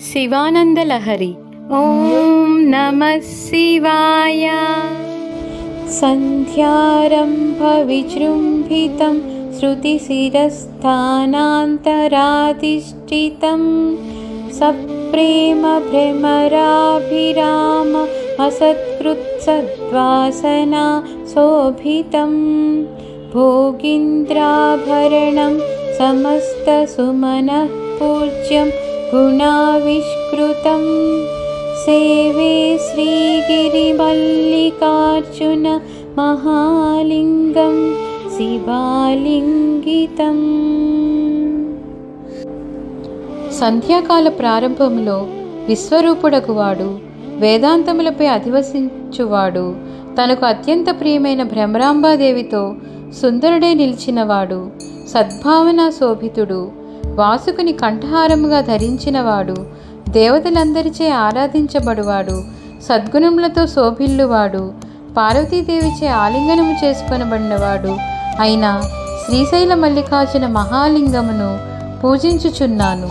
शिवानन्दलहरि। ॐ नमः शिवाय। सन्ध्यारम्भविजृम्भितं श्रुतिशिरस्थानान्तराधिष्ठितं। सप्रेमभ्रमराभिराम असत्कृत्सद्वासना शोभितं। भोगीन्द्राभरणं समस्तसुमनः समस्तसुमनःपूज्यम् गुणाविष्कृतं सेवे श्रीगिरिमल्लिकार्जुन महालिङ्गं శివాలింగితం సంధ్యాకాల ప్రారంభంలో విశ్వరూపుడకు వాడు వేదాంతములపై అధివసించువాడు తనకు అత్యంత ప్రియమైన భ్రమరాంబాదేవితో సుందరుడై నిలిచినవాడు సద్భావన శోభితుడు వాసుకుని కంఠహారముగా ధరించినవాడు దేవతలందరిచే ఆరాధించబడువాడు సద్గుణములతో శోభిల్లువాడు పార్వతీదేవిచే ఆలింగనము చేసుకొనబడినవాడు అయిన శ్రీశైల మల్లికార్జున మహాలింగమును పూజించుచున్నాను.